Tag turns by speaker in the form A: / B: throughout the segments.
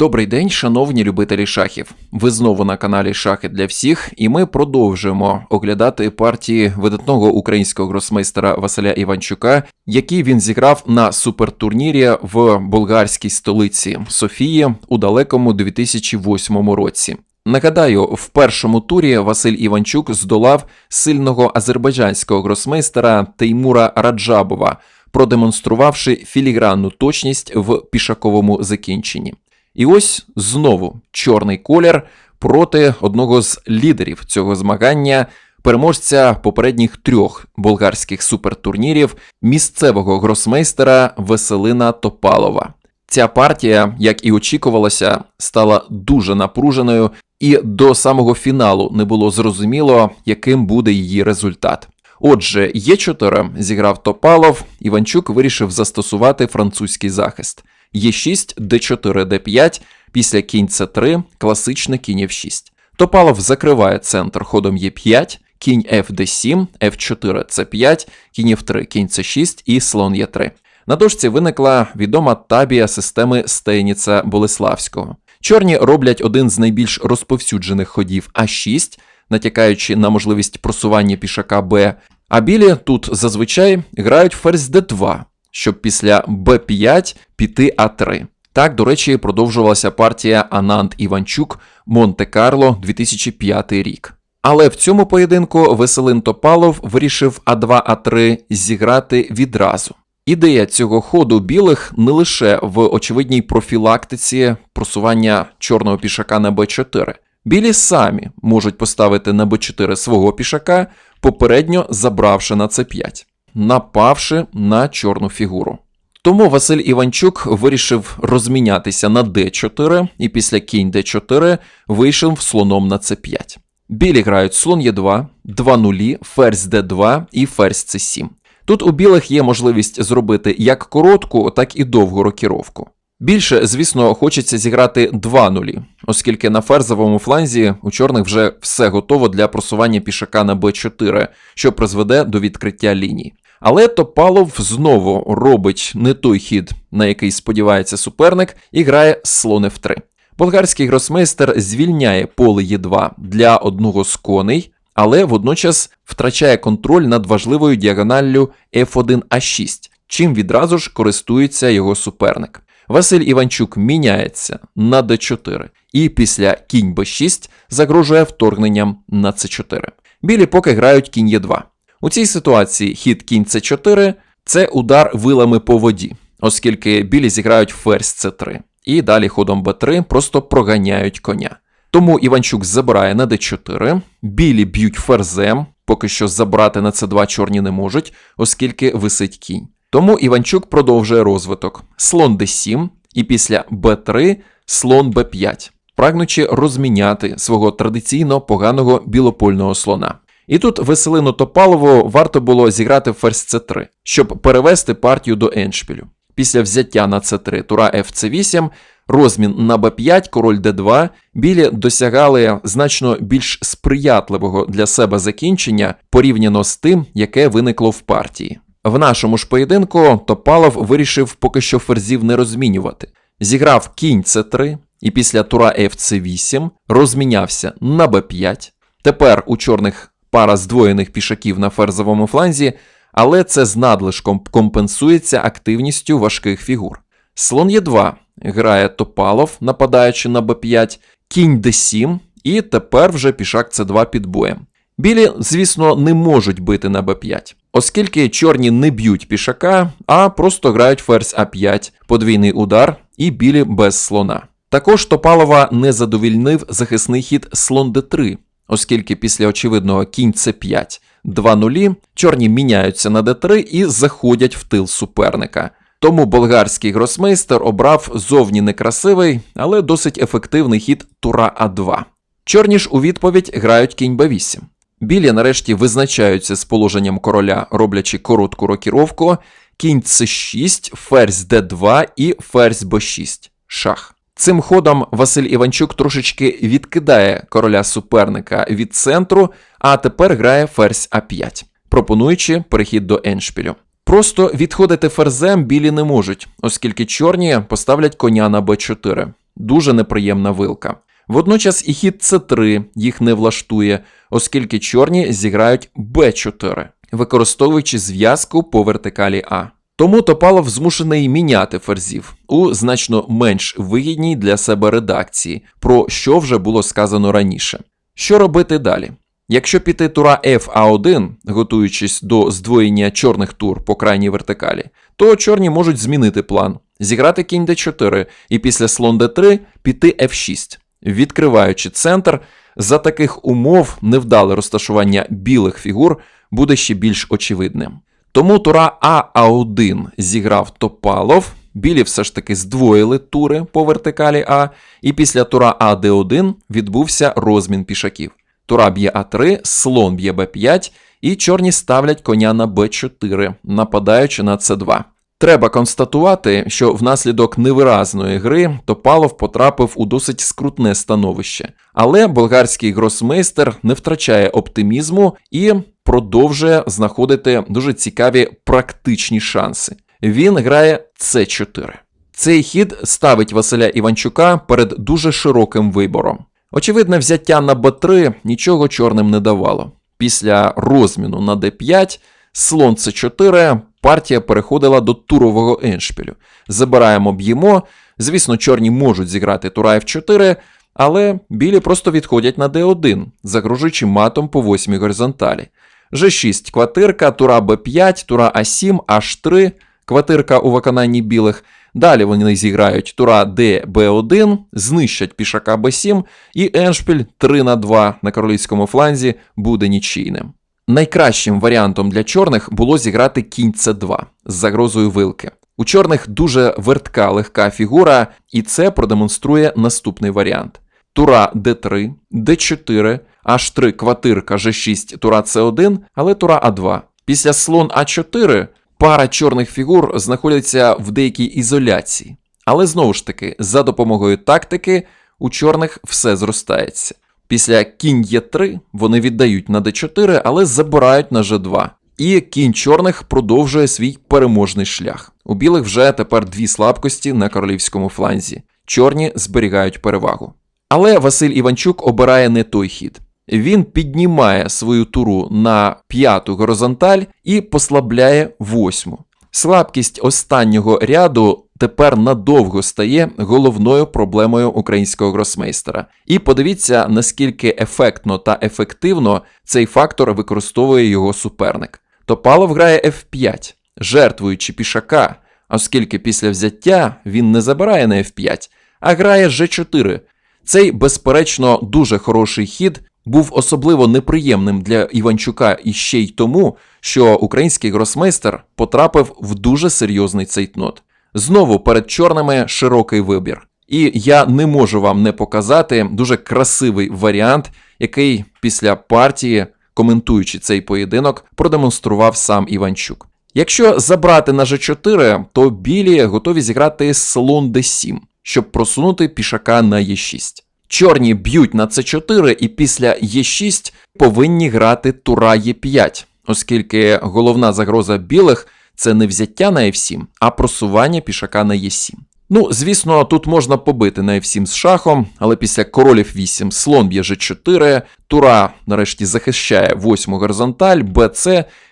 A: Добрий день, шановні любителі шахів. Ви знову на каналі Шахи для всіх, і ми продовжуємо оглядати партії видатного українського гросмейстера Василя Іванчука, які він зіграв на супертурнірі в болгарській столиці Софії у далекому 2008 році. Нагадаю, в першому турі Василь Іванчук здолав сильного азербайджанського гросмейстера Теймура Раджабова, продемонструвавши філігранну точність в пішаковому закінченні. І ось знову чорний колір проти одного з лідерів цього змагання, переможця попередніх трьох болгарських супертурнірів місцевого гросмейстера Веселина Топалова. Ця партія, як і очікувалося, стала дуже напруженою, і до самого фіналу не було зрозуміло, яким буде її результат. Отже, Є4 зіграв Топалов, Іванчук вирішив застосувати французький захист. Є6, Д4, Д5, після кінь С3, класичне кінь F6. Топалов закриває центр ходом Е5, кінь FD7, F4, С5, кінь F3, кінь С6 і слон Е3. На дошці виникла відома табія системи Стейніца Болеславського. Чорні роблять один з найбільш розповсюджених ходів А6, натякаючи на можливість просування пішака Б, а білі тут зазвичай грають ферзь d2, щоб після b5 піти А3. Так, до речі, продовжувалася партія Ананд Іванчук Монте-Карло 2005 рік. Але в цьому поєдинку Веселин Топалов вирішив А2А3 зіграти відразу. Ідея цього ходу білих не лише в очевидній профілактиці просування чорного пішака на Б4. Білі самі можуть поставити на Б4 свого пішака, попередньо забравши на С5, напавши на чорну фігуру. Тому Василь Іванчук вирішив розмінятися на d4 і після кінь d4 вийшов слоном на c5. Білі грають слон Е2, 2 нулі, ферзь d2 і ферзь c7. Тут у білих є можливість зробити як коротку, так і довгу рокіровку. Більше, звісно, хочеться зіграти 2 нулі, оскільки на ферзовому фланзі у чорних вже все готово для просування пішака на b4, що призведе до відкриття ліній. Але Топалов знову робить не той хід, на який сподівається суперник, і грає слон F3. Болгарський гросмейстер звільняє поле Е2 для одного з коней, але водночас втрачає контроль над важливою діагоналлю F1А6, чим відразу ж користується його суперник. Василь Іванчук міняється на d4 і після кінь b6 загрожує вторгненням на c4. Білі поки грають кінь Е2. У цій ситуації хід кінь С4 це удар вилами по воді, оскільки білі зіграють ферзь С3, і далі ходом Б3 просто проганяють коня. Тому Іванчук забирає на Д4, білі б'ють ферзем, поки що забрати на С2 чорні не можуть, оскільки висить кінь. Тому Іванчук продовжує розвиток: слон d7 і після b3 слон b5, прагнучи розміняти свого традиційно поганого білопольного слона. І тут Веселину Топалову варто було зіграти ферзь c3, щоб перевести партію до еншпілю. Після взяття на c3 тура fc8, розмін на b5, король d2, білі досягали значно більш сприятливого для себе закінчення порівняно з тим, яке виникло в партії. В нашому ж поєдинку Топалов вирішив поки що ферзів не розмінювати. Зіграв кінь c3 і після тура fc8 розмінявся на b5. Тепер у чорних пара здвоєних пішаків на ферзовому фланзі, але це з надлишком компенсується активністю важких фігур. Слон Е2 грає Топалов, нападаючи на b5, кінь d7, і тепер вже пішак c2 під боєм. Білі, звісно, не можуть бити на b5, оскільки чорні не б'ють пішака, а просто грають ферзь а5, подвійний удар і білі без слона. Також Топалова не задовільнив захисний хід слон d3, оскільки після очевидного кінь c5 2 нулі чорні міняються на d3 і заходять в тил суперника. Тому болгарський гросмейстер обрав зовні некрасивий, але досить ефективний хід тура А2. Чорні ж у відповідь грають кінь Б8. Білі нарешті визначаються з положенням короля, роблячи коротку рокіровку, кінь С6, ферзь Д2 і ферзь Б6. Шах. Цим ходом Василь Іванчук трошечки відкидає короля суперника від центру, а тепер грає ферзь А5, пропонуючи перехід до еншпілю. Просто відходити ферзем білі не можуть, оскільки чорні поставлять коня на Б4. Дуже неприємна вилка. Водночас і хід С3 їх не влаштує, оскільки чорні зіграють Б4, використовуючи зв'язку по вертикалі А. Тому Топалов змушений міняти ферзів у значно менш вигідній для себе редакції, про що вже було сказано раніше. Що робити далі? Якщо піти тура FA1, готуючись до здвоєння чорних тур по крайній вертикалі, то чорні можуть змінити план, зіграти кінь d4 і після слон d3 піти f6, відкриваючи центр. За таких умов невдале розташування білих фігур буде ще більш очевидним. Тому тура А1 зіграв Топалов, білі все ж таки здвоїли тури по вертикалі А, і після тура АД1 відбувся розмін пішаків. Тура б'є А3, слон б'є Б5, і чорні ставлять коня на Б4, нападаючи на С2. Треба констатувати, що внаслідок невиразної гри Топалов потрапив у досить скрутне становище, але болгарський гросмейстер не втрачає оптимізму і продовжує знаходити дуже цікаві практичні шанси. Він грає С4. Цей хід ставить Василя Іванчука перед дуже широким вибором. Очевидне, взяття на Б3 нічого чорним не давало. Після розміну на Д5 слон С4 партія переходила до турового еншпілю. Забираємо б'ємо. Звісно, чорні можуть зіграти тура F4, але білі просто відходять на D1, загрожуючи матом по восьмій горизонталі. G6 квартирка, тура Б5, тура А7, H3, квартирка у виконанні білих. Далі вони зіграють тура Д, Б1, знищать пішака Б7, і еншпіль 3 на 2 на королівському фланзі буде нічийним. Найкращим варіантом для чорних було зіграти кінь С2 з загрозою вилки. У чорних дуже вертка легка фігура, і це продемонструє наступний варіант: Тура Д3, Д4, H3 квартирка G6, тура С1, але тура А2. Після слон А4 пара чорних фігур знаходиться в деякій ізоляції. Але знову ж таки, за допомогою тактики у чорних все зростається. Після кінь Е3 вони віддають на Д4, але забирають на Ж2. І кінь чорних продовжує свій переможний шлях. У білих вже тепер дві слабкості на королівському фланзі. Чорні зберігають перевагу. Але Василь Іванчук обирає не той хід. Він піднімає свою туру на п'яту горизонталь і послабляє восьму. Слабкість останнього ряду тепер надовго стає головною проблемою українського гросмейстера. І подивіться, наскільки ефектно та ефективно цей фактор використовує його суперник. Топалов грає F5, жертвуючи пішака, оскільки після взяття він не забирає на F5, а грає G4. Цей, безперечно, дуже хороший хід був особливо неприємним для Іванчука і ще й тому, що український гросмейстер потрапив в дуже серйозний цейтнот. Знову перед чорними широкий вибір. І я не можу вам не показати дуже красивий варіант, який після партії, коментуючи цей поєдинок, продемонстрував сам Іванчук. Якщо забрати на G4, то білі готові зіграти слон D7, щоб просунути пішака на Е6. Чорні б'ють на С4 і після Е6 повинні грати тура Е5, оскільки головна загроза білих це не взяття на F7, а просування пішака на Е7. Ну, звісно, тут можна побити на F7 з шахом, але після королів 8 слон б'є G4, тура нарешті захищає восьму горизонталь, БЦ,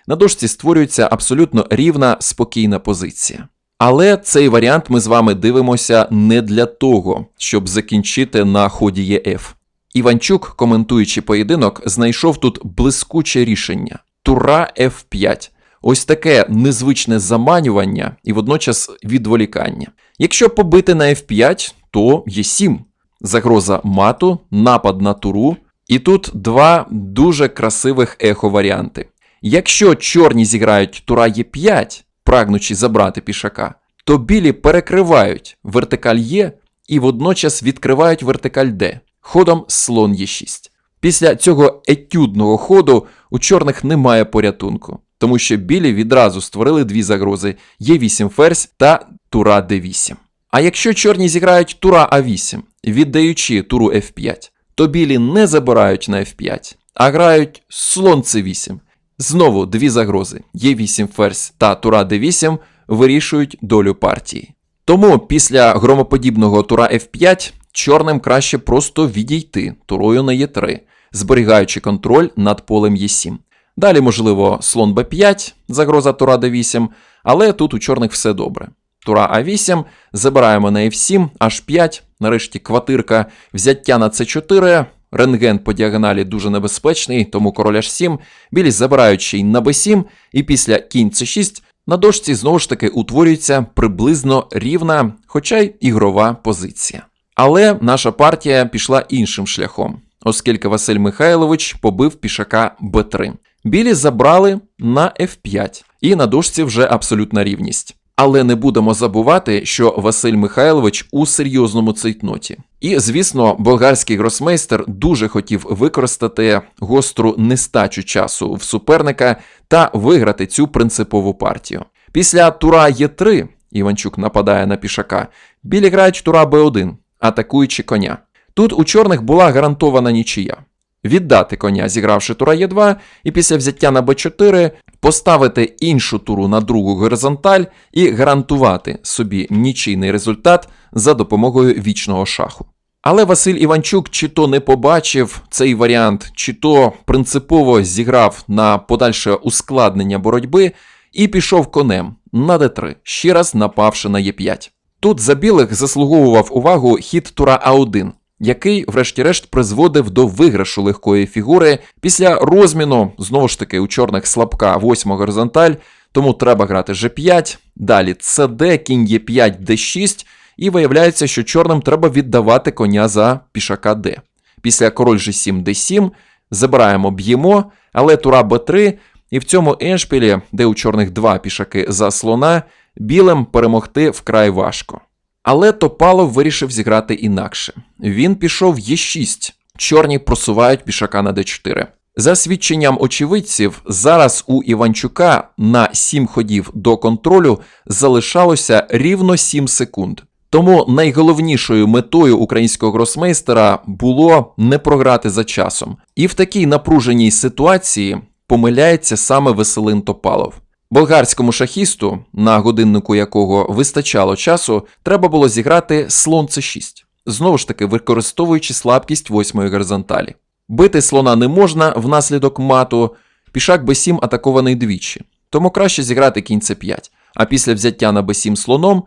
A: на дошці створюється абсолютно рівна, спокійна позиція. Але цей варіант ми з вами дивимося не для того, щоб закінчити на ході ЄФ. Іванчук, коментуючи поєдинок, знайшов тут блискуче рішення: Тура F5. Ось таке незвичне заманювання і водночас відволікання. Якщо побити на F5, то є 7. Загроза мату, напад на туру. І тут два дуже красивих ехо-варіанти. Якщо чорні зіграють тура Е5, прагнучи забрати пішака, то білі перекривають вертикаль Е і водночас відкривають вертикаль Д ходом слон Е6. Після цього етюдного ходу у чорних немає порятунку, тому що білі відразу створили дві загрози: Е8 ферзь та тура Д8. А якщо чорні зіграють тура А8, віддаючи туру F5, то білі не забирають на F5, а грають слон С8. Знову дві загрози: Е8 ферзь та тура Д8 вирішують долю партії. Тому після громоподібного тура F5 чорним краще просто відійти турою на Е3, зберігаючи контроль над полем Е7. Далі, можливо, слон Б5, загроза тура Д8, але тут у чорних все добре. Тура А8, забираємо на F7, H5, нарешті квартирка, взяття на С4, рентген по діагоналі дуже небезпечний, тому король H7, білі забираючи на B7, і після кінь С6 на дошці знову ж таки утворюється приблизно рівна, хоча й ігрова позиція. Але наша партія пішла іншим шляхом, оскільки Василь Михайлович побив пішака Б3. Білі забрали на F5, і на дошці вже абсолютна рівність. Але не будемо забувати, що Василь Михайлович у серйозному цейтноті. І, звісно, болгарський гросмейстер дуже хотів використати гостру нестачу часу в суперника та виграти цю принципову партію. Після тура Е3 Іванчук нападає на пішака, білі грають тура Б1, атакуючи коня. Тут у чорних була гарантована нічия. Віддати коня, зігравши тура Е2, і після взяття на Б4 поставити іншу туру на другу горизонталь і гарантувати собі нічийний результат за допомогою вічного шаху. Але Василь Іванчук чи то не побачив цей варіант, чи то принципово зіграв на подальше ускладнення боротьби і пішов конем на Д3, ще раз напавши на Е5. Тут за білих заслуговував увагу хід тура А1, який, врешті-решт, призводив до виграшу легкої фігури після розміну, знову ж таки, у чорних слабка 8 горизонталь, тому треба грати G5, далі CD, кінь Е5, D6, і виявляється, що чорним треба віддавати коня за пішака D. Після король G7, D7 забираємо, б'ємо, але тура Б3, і в цьому еншпілі, де у чорних два пішаки за слона, білим перемогти вкрай важко. Але Топалов вирішив зіграти інакше. Він пішов Е6. Чорні просувають пішака на Д4. За свідченням очевидців, зараз у Іванчука на 7 ходів до контролю залишалося рівно 7 секунд. Тому найголовнішою метою українського гросмейстера було не програти за часом. І в такій напруженій ситуації помиляється саме Веселин Топалов. Болгарському шахісту, на годиннику якого вистачало часу, треба було зіграти слон c6, знову ж таки використовуючи слабкість восьмої горизонталі. Бити слона не можна внаслідок мату, пішак b7 атакований двічі, тому краще зіграти кінь c5, а після взяття на b7 слоном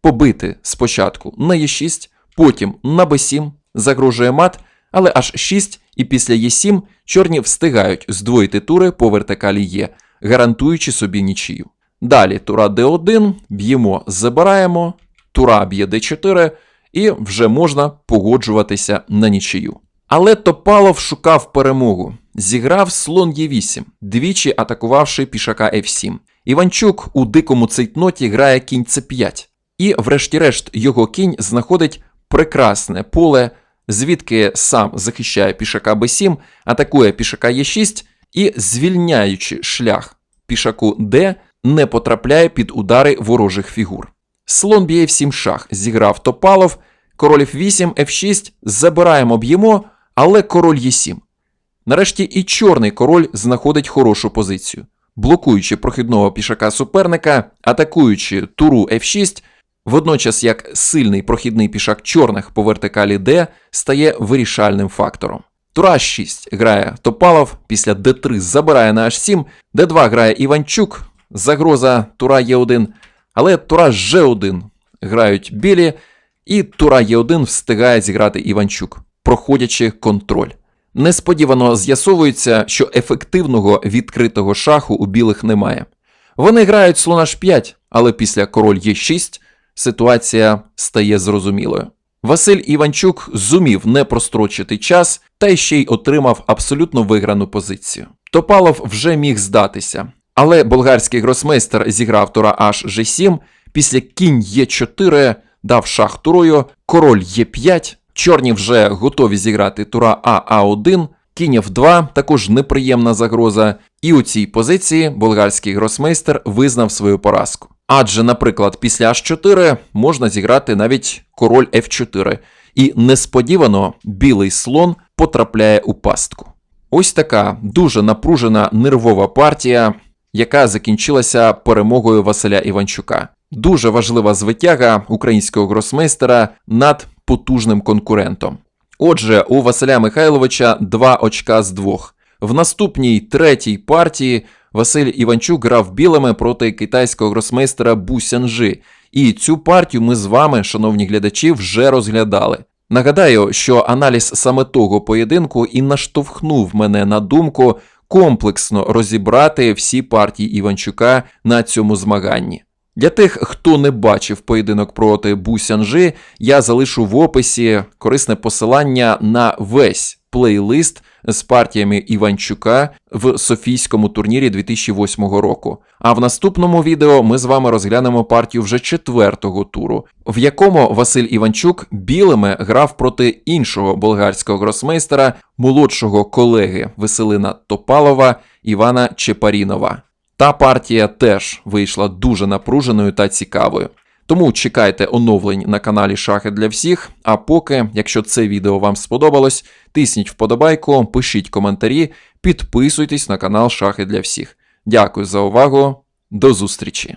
A: побити спочатку на e6, потім на b7, загрожує мат, але аж 6 і після e7 чорні встигають здвоїти тури по вертикалі Е, гарантуючи собі нічию. Далі тура d1, б'ємо, забираємо, тура б'є d4, і вже можна погоджуватися на нічию. Але Топалов шукав перемогу. Зіграв слон Е8, двічі атакувавши пішака F7. Іванчук у дикому цейтноті грає кінь С5. І, врешті-решт, його кінь знаходить прекрасне поле, звідки сам захищає пішака Б7, атакує пішака Е6 і, звільняючи шлях пішаку Д, не потрапляє під удари ворожих фігур. Слон б'є F7 шах, зіграв Топалов, король F8, F6, забираємо б'ємо, але король Е7. Нарешті і чорний король знаходить хорошу позицію. Блокуючи прохідного пішака суперника, атакуючи туру F6, водночас як сильний прохідний пішак чорних по вертикалі D стає вирішальним фактором. Тура 6 грає Топалов, після d3 забирає на h7, d2 грає Іванчук, загроза Тура Е1, але Тура G1 грають білі, і Тура Е1 встигає зіграти Іванчук, проходячи контроль. Несподівано з'ясовується, що ефективного відкритого шаху у білих немає. Вони грають слон h5, але після король Е6 ситуація стає зрозумілою. Василь Іванчук зумів не прострочити час та ще й отримав абсолютно виграну позицію. Топалов вже міг здатися, але болгарський гросмейстер зіграв тура аж G7, після кінь Е4 дав шах турою, король Е5, чорні вже готові зіграти тура А А1, кінь F2 також неприємна загроза, і у цій позиції болгарський гросмейстер визнав свою поразку. Адже, наприклад, після H4 можна зіграти навіть король F4, і несподівано білий слон потрапляє у пастку. Ось така дуже напружена нервова партія, яка закінчилася перемогою Василя Іванчука. Дуже важлива звитяга українського гросмейстера над потужним конкурентом. Отже, у Василя Михайловича два очка з двох. В наступній третій партії Василь Іванчук грав білими проти китайського гросмейстера Бу Сянжи. І цю партію ми з вами, шановні глядачі, вже розглядали. Нагадаю, що аналіз саме того поєдинку і наштовхнув мене на думку комплексно розібрати всі партії Іванчука на цьому змаганні. Для тих, хто не бачив поєдинок проти Бусянжи, я залишу в описі корисне посилання на весь плейлист з партіями Іванчука в Софійському турнірі 2008 року. А в наступному відео ми з вами розглянемо партію вже четвертого туру, в якому Василь Іванчук білими грав проти іншого болгарського гросмейстера, молодшого колеги Веселина Топалова Івана Чепарінова. Та партія теж вийшла дуже напруженою та цікавою. Тому чекайте оновлень на каналі Шахи для всіх. А поки, якщо це відео вам сподобалось, тисніть вподобайку, пишіть коментарі, підписуйтесь на канал Шахи для всіх. Дякую за увагу, до зустрічі!